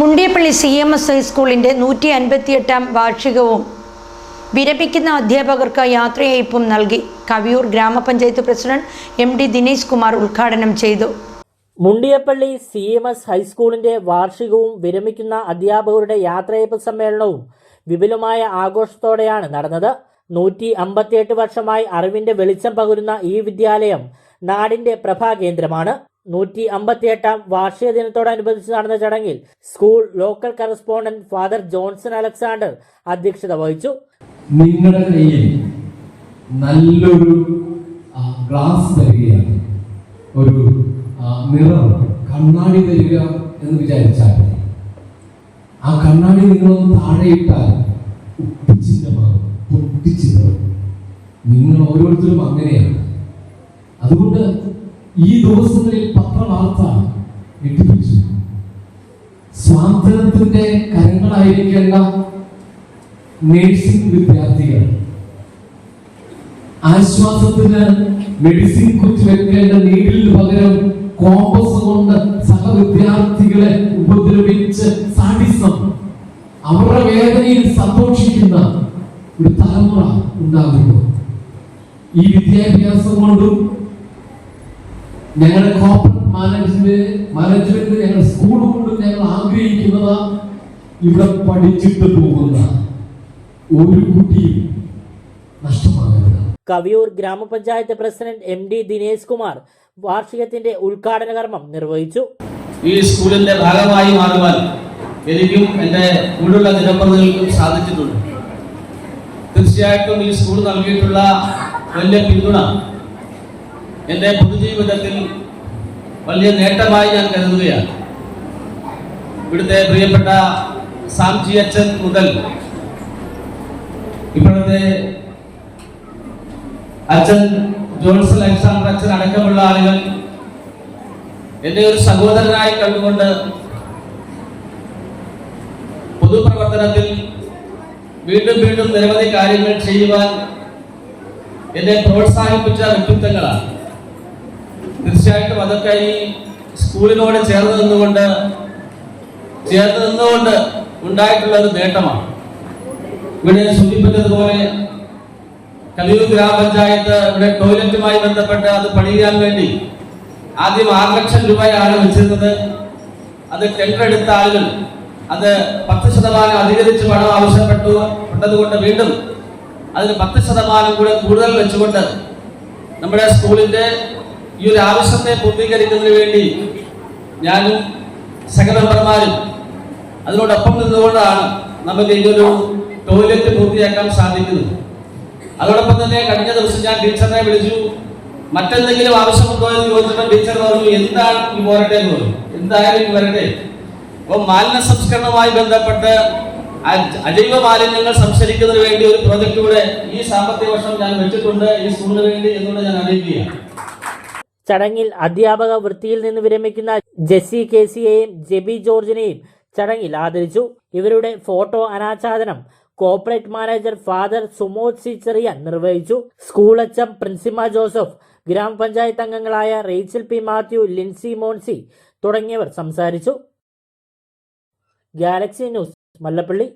Mundiyappally C M S ഹൈസ്കൂളിന്റെ നൂറ്റി അൻപത്തിയെട്ടാം വാർഷികവും വിരമിക്കുന്ന അധ്യാപകർക്ക് യാത്രയയപ്പും നൽകി. കവിയൂർ ഗ്രാമപഞ്ചായത്ത് president M D Dinesh Kumar ഉദ്ഘാടനം ചെയ്തു. മുണ്ടിയപ്പള്ളി സി എം എസ് ഹൈസ്കൂളിന്റെ വാർഷികവും വിരമിക്കുന്ന അധ്യാപകരുടെ യാത്രയയപ്പ് സമ്മേളനവും വിപുലമായ ആഘോഷത്തോടെയാണ് നടന്നത്. നൂറ്റി അമ്പത്തിയെട്ട് വർഷമായി അറിവിന്റെ വെളിച്ചം പകരുന്ന ഈ വിദ്യാലയം നാടിന്റെ പ്രഭാകേന്ദ്രമാണ്. നൂറ്റി അമ്പത്തിയെട്ടാം വാർഷിക ദിനത്തോടനുബന്ധിച്ച് നടന്ന ചടങ്ങിൽ school local correspondent father Johnson Alexander അധ്യക്ഷത വഹിച്ചു. നിങ്ങളുടെ കയ്യിൽ നല്ലൊരു ഗ്ലാസ് തരികയാണ്. ഒരു മിറർ കണ്ണാടി തരിക എന്ന് വിചാരിച്ചാൽ ആ കണ്ണാടി നിങ്ങളൊന്ന് താഴെയിട്ടാൽ ഉപ്പിച്ചിന്തമാകും പൊട്ടിച്ചിന്തമാകും നിങ്ങൾ ഓരോരുത്തരും അങ്ങനെയാണ്. അതുകൊണ്ട് ഈ ദിവസങ്ങളിൽ പത്രവാർത്ത ഞെട്ടിപ്പിച്ചു സ്വാതന്ത്ര്യത്തിന്റെ കരങ്ങളായിരിക്കേണ്ട നേഴ്സിംഗ് വിദ്യാർത്ഥികൾ. ആശ്വാസത്തിന് മെഡിസിൻ കുറിച്ച് വെക്കേണ്ട നീരിന് പകരം കോമ്പസ് കൊണ്ട് സഹവിദ്യാർത്ഥികളെ ഉപദ്രവിച്ച് സാഡിസം അവരുടെ വേദനയിൽ സന്തോഷിക്കുന്ന ഒരു തലമുറ ഉണ്ടാകുന്നു. ഈ വിദ്യാഭ്യാസം കൊണ്ടും ഞങ്ങളുടെ കോർപ്പറേറ്റ് മാനേജ്മെന്റ് മാനേജ്മെന്റ് ഞങ്ങൾ സ്കൂൾ കൊണ്ട് ഞങ്ങൾ ആഗ്രഹിക്കുന്നത് ഇവിടെ പഠിച്ചിട്ട് പോകുന്ന ഒരു കുട്ടിയും നഷ്ടമാകരുത് കവിയൂർ ഗ്രാമപഞ്ചായത്ത് president M D Dinesh Kumar വാർഷികത്തിന്റെ ഉദ്ഘാടന കർമ്മം നിർവഹിച്ചു. ഈ സ്കൂളിന്റെ ഭാഗമായി മാറുവാൻ എനിക്കും എന്റെ കൂടെയുള്ള ജനപ്രതിനിധികൾക്കും സാധിച്ചിട്ടുണ്ട്. തീർച്ചയായിട്ടും ഈ സ്കൂൾ നൽകിയിട്ടുള്ള വലിയ പിന്തുണ എന്റെ പൊതുജീവിതത്തിൽ വലിയ നേട്ടമായി ഞാൻ കരുതുകയാണ്. ഇവിടുത്തെ പ്രിയപ്പെട്ട സാംജി അച്ഛൻ മുതൽ ഇപ്പോഴത്തെ അച്ഛൻ ജോൺസൺ അലക്സാണ്ടർ അച്ഛൻ അടക്കമുള്ള ആളുകൾ എന്നെ ഒരു സഹോദരനായി കണ്ടുകൊണ്ട് പൊതുപ്രവർത്തനത്തിൽ വീണ്ടും വീണ്ടും നിരവധി കാര്യങ്ങൾ ചെയ്യുവാൻ എന്നെ പ്രോത്സാഹിപ്പിച്ച വ്യക്തിത്വങ്ങളാണ്. തീർച്ചയായിട്ടും അതൊക്കെ ഈ സ്കൂളിനോട് ചേർന്ന് നിന്നുകൊണ്ട് ചേർന്ന് നിന്നുകൊണ്ട് ഉണ്ടായിട്ടുള്ള ഒരു നേട്ടമാണ്. ഇവിടെ സൂചിപ്പിച്ചതുപോലെ കലിയൂർ ഗ്രാമപഞ്ചായത്ത് ഇവിടെ ടോയ്ലറ്റുമായി ബന്ധപ്പെട്ട് അത് പണിയാൻ വേണ്ടി ആദ്യം ആറ് ലക്ഷം രൂപയാണ് വെച്ചിരുന്നത്. അത് ടെൻഡർ എടുത്ത ആളുകൾ അത് പത്ത് ശതമാനം അധികരിച്ച് പണം ആവശ്യപ്പെട്ടു പെട്ടതുകൊണ്ട് വീണ്ടും അതിന് പത്ത് ശതമാനം കൂടെ കൂടുതൽ വെച്ചുകൊണ്ട് നമ്മുടെ സ്കൂളിന്റെ ഈ ഒരു ആവശ്യത്തെ പൂർത്തീകരിക്കുന്നതിന് വേണ്ടി ഞാനും സഹമെമ്പർമാരും അതിനോടൊപ്പം നിന്നുകൊണ്ടാണ് നമുക്ക് ഈ ഒരു ടോയ്ലറ്റ് പൂർത്തിയാക്കാൻ സാധിക്കുന്നത്. അതോടൊപ്പം തന്നെ കഴിഞ്ഞ ദിവസം ഞാൻ ടീച്ചറിനെ വിളിച്ചു മറ്റെന്തെങ്കിലും ആവശ്യമുണ്ടോ? എന്ന് ചോദിച്ചപ്പോൾ ടീച്ചർ പറഞ്ഞു എന്താണ് ഈ പോരട്ടെ എന്ന് പറഞ്ഞു. എന്തായാലും വരട്ടെ. അപ്പോൾ മാലിന്യ സംസ്കരണവുമായി ബന്ധപ്പെട്ട് അജൈവ മാലിന്യങ്ങൾ സംസ്കരിക്കുന്നതിന് വേണ്ടി ഒരു പ്രോജക്റ്റ് കൂടെ ഈ സാമ്പത്തിക വർഷം ഞാൻ വെച്ചിട്ടുണ്ട് ഈ സ്കൂളിന് വേണ്ടി എന്നുകൂടെ ഞാൻ അറിയിക്കുകയാണ്. ചടങ്ങിൽ അധ്യാപക വൃത്തിയിൽ നിന്ന് വിരമിക്കുന്ന ജെസ്സി കേസിയെയും ജെബി ജോർജിനെയും ചടങ്ങിൽ ആദരിച്ചു. ഇവരുടെ ഫോട്ടോ അനാച്ഛാദനം corporate manager father Sumod C Cherian നിർവഹിച്ചു. സ്കൂൾ എച്ച് പ്രിൻസിമ ജോസഫ് ഗ്രാമപഞ്ചായത്ത് അംഗങ്ങളായ റേച്ചൽ പി മാത്യു ലിൻസി മോൻസി തുടങ്ങിയവർ സംസാരിച്ചു. Galaxy News Mallappally.